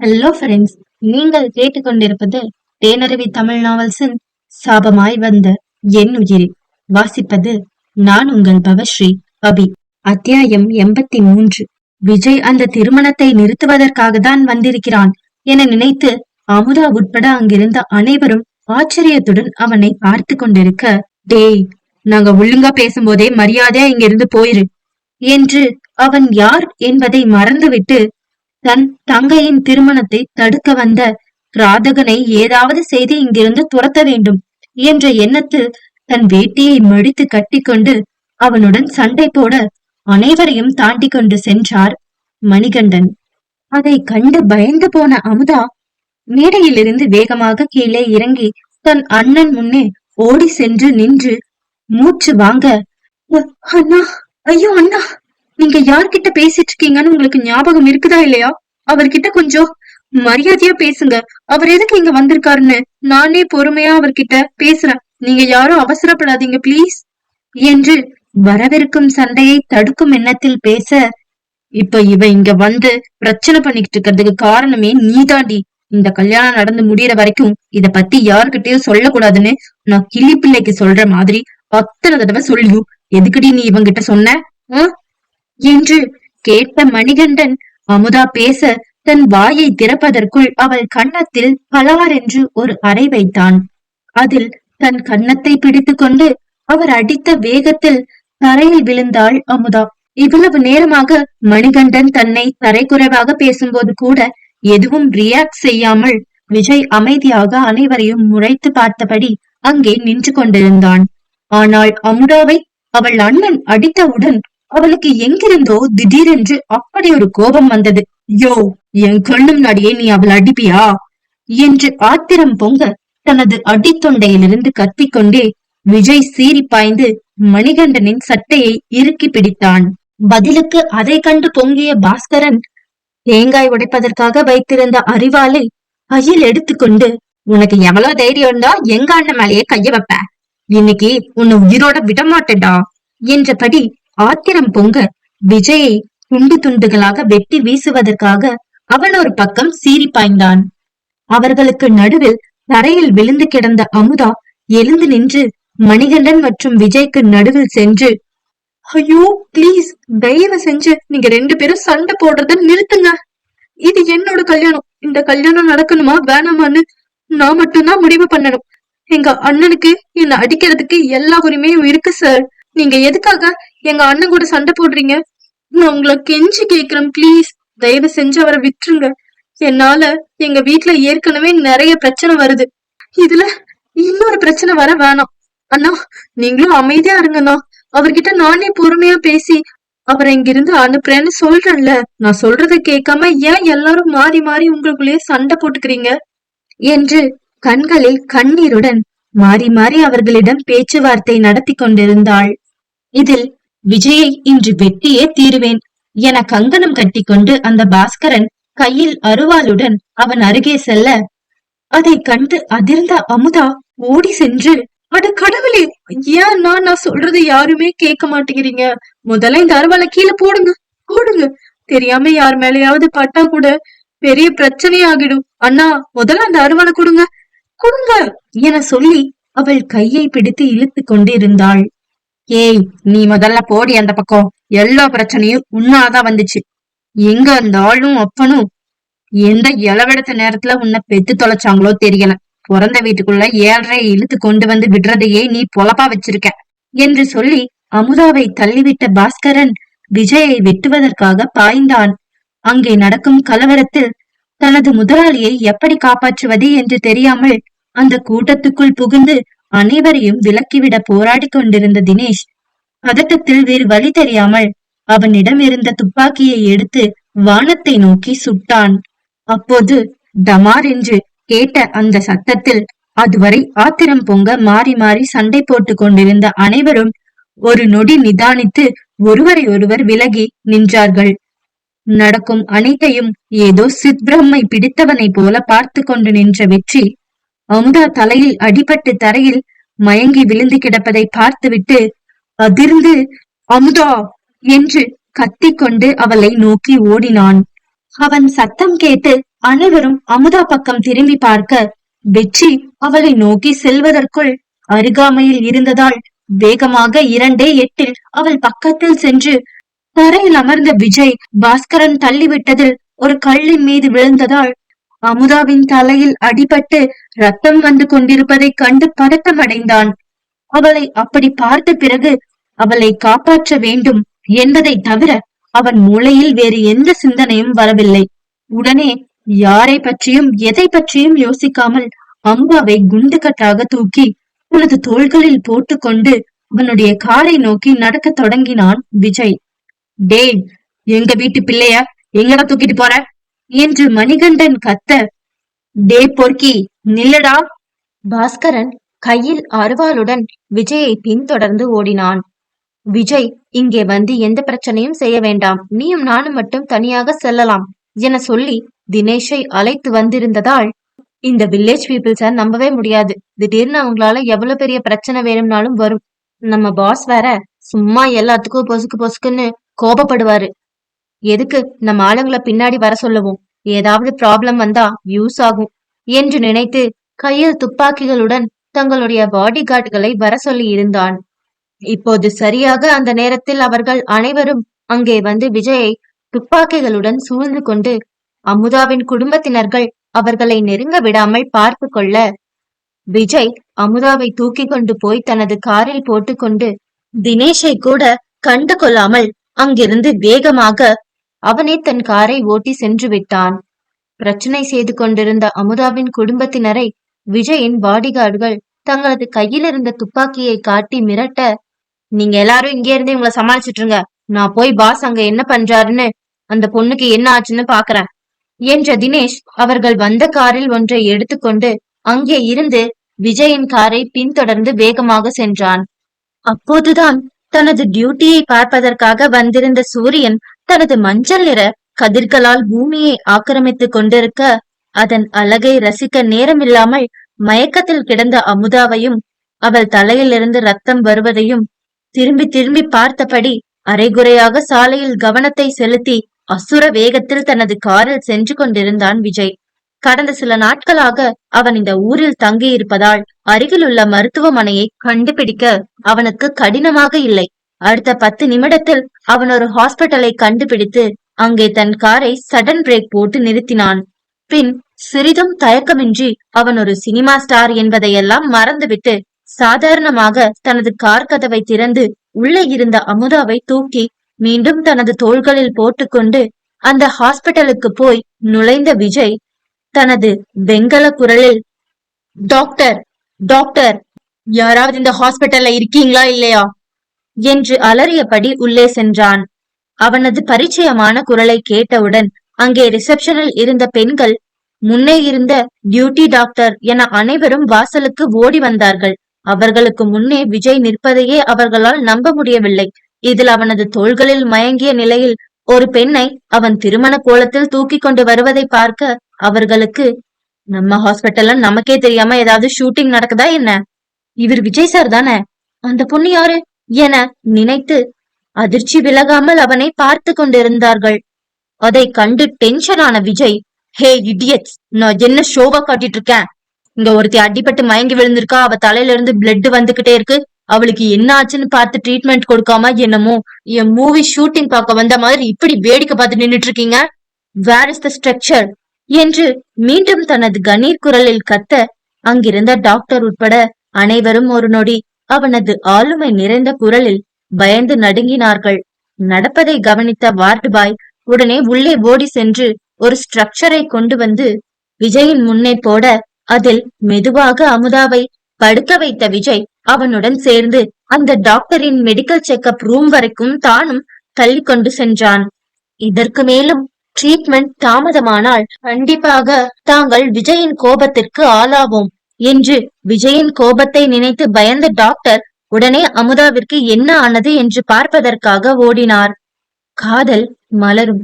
Hello friends நீங்கள் கேட்டுக்கொண்டிருப்பது தேனருவி தமிழ் நாவல்ஸின் சாபமாய் வந்த என் உயிரி. வாசிப்பது நான் உங்கள் பவஸ்ரீ அபி அத்தியாயம் எண்பத்தி மூன்று விஜய் அந்த திருமணத்தை நிறுத்துவதற்காக தான் வந்திருக்கிறான் என நினைத்து அமுதா உட்பட அங்கிருந்த அனைவரும் ஆச்சரியத்துடன் அவனை பார்த்து கொண்டிருக்க டேய் நாங்க ஒழுங்கா பேசும்போதே மரியாதையா இங்கிருந்து போயிரு என்று அவன் யார் என்பதை மறந்துவிட்டு தன் தங்கையின் திருமணத்தை தடுக்க வந்த ராதகனை ஏதாவது செய்து இங்கிருந்து துரத்த வேண்டும் என்ற எண்ணத்தில் தன் வேட்டியை மடித்து கட்டிக்கொண்டு அவனுடன் சண்டை போட அனைவரையும் தாண்டி கொண்டு சென்றார் மணிகண்டன். அதை கண்டு பயந்து போன அமுதா மேடையிலிருந்து வேகமாக கீழே இறங்கி தன் அண்ணன் முன்னே ஓடி சென்று நின்று மூச்சு வாங்க அண்ணா ஐயோ அண்ணா! நீங்க யார்கிட்ட பேசிட்டு இருக்கீங்கன்னு உங்களுக்கு ஞாபகம் இருக்குதா இல்லையா? அவர்கிட்ட கொஞ்சம் மரியாதையா பேசுங்க. அவர் எதுக்கு இங்க வந்திருக்காருன்னு நானே பொறுமையா அவர்கிட்ட பேசுறேன். நீங்க யாரும் அவசரப்படாதீங்க பிளீஸ் என்று வரவிருக்கும் சண்டையை தடுக்கும் எண்ணத்தில் பேச இப்ப இவ இங்க வந்து பிரச்சனை பண்ணிக்கிட்டு இருக்கிறதுக்கு காரணமே நீதாண்டி. இந்த கல்யாணம் நடந்து முடியற வரைக்கும் இத பத்தி யாருக்கிட்டயும் சொல்லக்கூடாதுன்னு நான் கிளி பிள்ளைக்கு சொல்ற மாதிரி அத்தனை தடவை சொல்லியும். எதுக்குடி நீ இவங்கிட்ட சொன்ன? என்று கேட்ட மணிகண்டன் அமுதா பேச தன் வாயை திறப்பதற்குள் அவள் கன்னத்தில் பலாரென்று ஒரு அறை வைத்தான். அதில் தன் கன்னத்தை பிடித்துக்கொண்டு அவர் அடித்த வேகத்தில் தரையில் விழுந்தாள் அமுதா. இவ்வளவு நேரமாக மணிகண்டன் தன்னை தரைக்குறைவாக பேசும்போது கூட எதுவும் ரியாக்ட் செய்யாமல் விஜய் அமைதியாக அனைவரையும் முறைத்து பார்த்தபடி அங்கே நின்று கொண்டிருந்தான். ஆனால் அமுதாவை அவள் அண்ணன் அடித்தவுடன் அவளுக்கு எங்கிருந்தோ திடீரென்று அப்படி ஒரு கோபம் வந்தது. யோ என் கண்ணும் முன்னாடியே நீ அவள் அடிப்பியா? என்று ஆத்திரம் பொங்க தனது அடித்தொண்டையிலிருந்து கத்திக்கொண்டே விஜய் சீறி பாய்ந்து மணிகண்டனின் சட்டையை இறுக்கி பிடித்தான். பதிலுக்கு அதை கண்டு பொங்கிய பாஸ்கரன் தேங்காய் உடைப்பதற்காக வைத்திருந்த அறிவாளை கையில் எடுத்துக்கொண்டு உனக்கு எவ்வளவு தைரியம் இருந்தா எங்க அண்ணன் மேலேயே கைய வைப்ப? இன்னைக்கு உன்னை உயிரோட விடமாட்டடா என்றபடி ஆத்திரம் பொங்க விஜயை துண்டு துண்டுகளாக வெட்டி வீசுவதற்காக அவன் ஒரு பக்கம் சீறி பாய்ந்தான். அவர்களுக்கு நடுவில் தரையில் விழுந்து கிடந்த அமுதா எழுந்து நின்று மணிகண்டன் மற்றும் விஜய்க்கு நடுவில் சென்று ஐயோ ப்ளீஸ் தயவு செஞ்சு நீங்க ரெண்டு பேரும் சண்டை போடுறத நிறுத்துங்க. இது என்னோட கல்யாணம். இந்த கல்யாணம் நடக்கணுமா வேணாமான்னு நான் மட்டும்தான் முடிவு பண்ணணும். எங்க அண்ணனுக்கு என்ன அடிக்கிறதுக்கு எல்லா உரிமையும் இருக்கு சார் நீங்க எதுக்காக எங்க அண்ணன் கூட சண்டை போடுறீங்க? நான் உங்களை கெஞ்சி கேக்குறேன் ப்ளீஸ் தயவு செஞ்சு அவரை விட்டுருங்க. என்னால எங்க வீட்டுல ஏற்கனவே நிறைய பிரச்சனை வருது. இதுல இன்னொரு பிரச்சனை வர வேணாம். அண்ணா நீங்களும் அமைதியா இருங்கண்ணா. அவர்கிட்ட நானே பொறுமையா பேசி அவரை இங்கிருந்து அனுப்புறேன்னு சொல்றேன்ல. நான் சொல்றத கேட்காம ஏன் எல்லாரும் மாறி மாறி உங்களுக்குள்ளேயே சண்டை போட்டுக்கிறீங்க? என்று கண்களில் கண்ணீருடன் மாறி மாறி அவர்களிடம் பேச்சுவார்த்தை நடத்தி கொண்டிருந்தாள். இதில் விஜயை இன்று வெட்டியே தீருவேன் என கங்கணம் கட்டிக்கொண்டு அந்த பாஸ்கரன் கையில் அருவாளுடன் அவன் அருகே செல்ல அதை கண்டு அதிர்ந்த அமுதா ஓடி சென்று அட கடவுளே ஏன் நான் நான் சொல்றது யாருமே கேட்க மாட்டேங்கிறீங்க. முதல்ல இந்த அருவாளை கீழே போடுங்க போடுங்க. தெரியாம யார் மேலையாவது பட்டா கூட பெரிய பிரச்சனை ஆகிடும் அண்ணா முதல்ல அந்த அருவாளை கொடுங்க கொடுங்க என சொல்லி அவள் கையை பிடித்து இழுத்து கொண்டிருந்தாள். ஏய் நீ முதல்ல போடி அந்த பக்கம். எல்லா பிரச்சனையும் உன்னாதான் வந்துச்சு. எங்க அந்த ஆளும் அப்பனும் எந்த இளவெடுத்த நேரத்துல உன்னை பெத்து தொலைச்சாங்களோ தெரியல. பிறந்த வீட்டுக்குள்ள ஏழரை இழுத்து கொண்டு வந்து விடுறதையே நீ பொழப்பா வச்சிருக்க. என்று சொல்லி அமுதாவை தள்ளிவிட்ட பாஸ்கரன் விஜயை வெட்டுவதற்காக பாய்ந்தான். அங்கே நடக்கும் கலவரத்தில் தனது முதலாளியை எப்படி காப்பாற்றுவது என்று தெரியாமல் அந்த கூட்டத்துக்குள் புகுந்து அனைவரையும் விலக்கிவிட போராடி கொண்டிருந்த தினேஷ் பதட்டத்தில் வேறு வழி தெரியாமல் அவனிடம் இருந்த துப்பாக்கியை எடுத்து வானத்தை நோக்கி சுட்டான். அப்போது டமார் என்று கேட்ட அந்த சத்தத்தில் அதுவரை ஆத்திரம் பொங்க மாறி மாறி சண்டை போட்டுக் கொண்டிருந்த அனைவரும் ஒரு நொடி நிதானித்து ஒருவரை ஒருவர் விலகி நின்றார்கள். நடக்கும் அனைத்தையும் ஏதோ சித்பிரம்மை பிடித்தவனைப் போல பார்த்து கொண்டு நின்ற வெற்றி அமுதா தலையில் அடிபட்டு தரையில் மயங்கி விழுந்து கிடப்பதை பார்த்துவிட்டு அதிர்ந்து அமுதா! என்று கத்திக்கொண்டு அவளை நோக்கி ஓடினான். அவன் சத்தம் கேட்டு அனைவரும் அமுதா பக்கம் திரும்பி பார்க்க வெற்றி அவளை நோக்கி செல்வதற்குள் அருகாமையில் இருந்ததால் வேகமாக இரண்டே எட்டில் அவள் பக்கத்தில் சென்று தரையில் அமர்ந்த விஜய் பாஸ்கரன் தள்ளிவிட்டதில் ஒரு கல்லின் மீது விழுந்ததால் அமுதாவின் தலையில் அடிபட்டு ரத்தம் வந்து கொண்டிருப்பதைக் கண்டு பதட்டமடைந்தான். அவளை அப்படி பார்த்த பிறகு அவளை காப்பாற்ற வேண்டும் என்பதை தவிர அவன் மூளையில் வேறு எந்த சிந்தனையும் வரவில்லை. உடனே யாரை பற்றியும் எதை பற்றியும் யோசிக்காமல் அம்பாவை குண்டுகட்டாக தூக்கி உனது தோள்களில் போட்டுக்கொண்டு அவனுடைய காரை நோக்கி நடக்க தொடங்கினான் விஜய். டேய் எங்க வீட்டு பிள்ளைய? எங்கடா தூக்கிட்டு போற? என்று மணிகண்டன் கத்த டே பொறுக்கி நில்லடா. பாஸ்கரன் கையில் அருவாளுடன் விஜயை பின்தொடர்ந்து ஓடினான். விஜய் இங்கே வந்து எந்த பிரச்சனையும் செய்ய வேண்டாம். நீயும் நானும் மட்டும் தனியாக செல்லலாம் என சொல்லி தினேஷை அழைத்து வந்திருந்ததால் இந்த வில்லேஜ் பீப்புள்ஸ நம்பவே முடியாது. திடீர்னு அவங்களால எவ்வளவு பெரிய பிரச்சனை வேணும்னாலும் வரும். நம்ம பாஸ் வேற சும்மா எல்லாத்துக்கும் பொசுக்கு பொசுக்குன்னு கோபப்படுவாரு. எதுக்கு நம்ம ஆளுங்களை பின்னாடி வர சொல்லவும்? ஏதாவது ப்ராப்ளம் வந்தா யூஸ் ஆகும் என்று நினைத்து கையில் துப்பாக்கிகளுடன் தங்களுடைய பாடி கார்டுகளை வர சொல்லி இருந்தான். இப்போது சரியாக அந்த நேரத்தில் அவர்கள் அனைவரும் அங்கே வந்து விஜயை துப்பாக்கிகளுடன் சூழ்ந்து கொண்டு அமுதாவின் குடும்பத்தினர்கள் அவர்களை நெருங்க விடாமல் பார்த்து கொள்ள விஜய் அமுதாவை தூக்கி கொண்டு போய் தனது காரில் போட்டுக்கொண்டு தினேஷை கூட கண்டு கொள்ளாமல் அங்கிருந்து வேகமாக அவனே தன் காரை ஓட்டி சென்று விட்டான். பிரச்சனை செய்து கொண்டிருந்த அமுதாவின் குடும்பத்தினரை விஜயின் பாடிகார்டுகள் தங்களது கையில் இருந்த துப்பாக்கியை காட்டி மிரட்ட நீங்க எல்லாரும் இங்கே இருந்து இவங்களை சமாளிச்சிட்டு நான் போய் பாஸ் அங்க என்ன பண்றாருன்னு அந்த பொண்ணுக்கு என்ன ஆச்சுன்னு பாக்குறேன். என்ற தினேஷ் அவர்கள் வந்த காரில் ஒன்றை எடுத்துக்கொண்டு அங்கே இருந்து விஜயின் காரை பின்தொடர்ந்து வேகமாக சென்றான். அப்போதுதான் தனது டியூட்டியை பார்ப்பதற்காக வந்திருந்த சூரியன் தனது மஞ்சள் நிற கதிர்களால் பூமியை ஆக்கிரமித்துக் கொண்டிருக்க அதன் அழகை ரசிக்க நேரமில்லாமல் மயக்கத்தில் கிடந்த அமுதாவையும் அவள் தலையிலிருந்து ரத்தம் வருவதையும் திரும்பி திரும்பி பார்த்தபடி அரைகுறையாக சாலையில் கவனத்தை செலுத்தி அசுர வேகத்தில் தனது காரில் சென்று கொண்டிருந்தான் விஜய். கடந்த சில நாட்களாக அவன் இந்த ஊரில் தங்கியிருப்பதால் அருகிலுள்ள மருத்துவமனையை கண்டுபிடிக்க அவனுக்கு கடினமாக இல்லை. அடுத்த பத்து நிமிடத்தில் அவன் ஒரு ஹாஸ்பிட்டலை கண்டுபிடித்து அங்கே தன் காரை சடன் பிரேக் போட்டு நிறுத்தினான். பின் சிறிதும் தயக்கமின்றி அவன் ஒரு சினிமா ஸ்டார் என்பதையெல்லாம் மறந்துவிட்டு சாதாரணமாக தனது கார் கதவை திறந்து உள்ளே இருந்த அமுதாவை தூக்கி மீண்டும் தனது தோள்களில் போட்டுக்கொண்டு அந்த ஹாஸ்பிட்டலுக்கு போய் நுழைந்த விஜய் தனது வெங்கல குரலில் டாக்டர் டாக்டர் யாராவது இந்த ஹாஸ்பிட்டல்ல இருக்கீங்களா இல்லையா? என்று அலறியபடி உள்ளே சென்றான். அவனது பரிச்சயமான குரலை கேட்டவுடன் அங்கே ரிசப்ஷனில் இருந்த பெண்கள் முன்னே இருந்த டியூட்டி டாக்டர் என அனைவரும் வாசலுக்கு ஓடி வந்தார்கள். அவர்களுக்கு முன்னே விஜய் நிற்பதையே அவர்களால் நம்ப முடியவில்லை. இதில் அவனது தோள்களில் மயங்கிய நிலையில் ஒரு பெண்ணை அவன் திருமண கோலத்தில் தூக்கி கொண்டு வருவதை பார்க்க அவர்களுக்கு நம்ம ஹாஸ்பிட்டல்ல நமக்கே தெரியாம ஏதாவது ஷூட்டிங் நடக்குதா என்ன? இவர் விஜய் சார் தானே? அந்த பொண்ணு யாரு? என நினைத்து அதிர்ச்சி விலகாமல் அவனை பார்த்து கொண்டிருந்தார்கள். அதை கண்டு டென்ஷனான விஜய் ஹே இடியட்ஸ் நான் என்ன ஷோவா காட்டிட்டு இருக்கேன்? இங்க ஒருத்தி அடிபட்டு மயங்கி விழுந்திருக்கா? அவ தலையில இருந்து பிளட் வந்துகிட்டே இருக்கு. அவளுக்கு என்ன ஆச்சுன்னு பார்த்து ட்ரீட்மெண்ட் கொடுக்காம என்னமோ என் மூவி ஷூட்டிங் பார்க்க வந்த மாதிரி இப்படி வேடிக்கை பார்த்து நின்னுட்டு இருக்கீங்க? வேர் இஸ் த ஸ்ட்ரக்சர் என்று மீண்டும் தனது கணீர் குரலில் கத்த அங்கிருந்த டாக்டர் உட்பட அனைவரும் ஒரு நொடி அவனது ஆளுமை நிறைந்த குரலில் பயந்து நடுங்கினார்கள். நடப்பதை கவனித்த வார்டு பாய் உடனே உள்ளே ஓடி சென்று ஒரு ஸ்ட்ரக்சரை கொண்டு வந்து விஜயின் முன்னே போட அதில் மெதுவாக அமுதாவை படுக்க வைத்த விஜய் அவனுடன் சேர்ந்து அந்த டாக்டரின் மெடிக்கல் செக்கப் ரூம் வரைக்கும் தானும் தள்ளி கொண்டு சென்றான். இதற்கு மேலும் ட்ரீட்மெண்ட் தாமதமானால் கண்டிப்பாக தாங்கள் விஜயின் கோபத்திற்கு ஆளாவோம். என்று விஜயின் கோபத்தை நினைத்து பயந்த டாக்டர் உடனே அமுதாவிற்கு என்ன ஆனது என்று பார்ப்பதற்காக ஓடினார். காதல் மலரும்.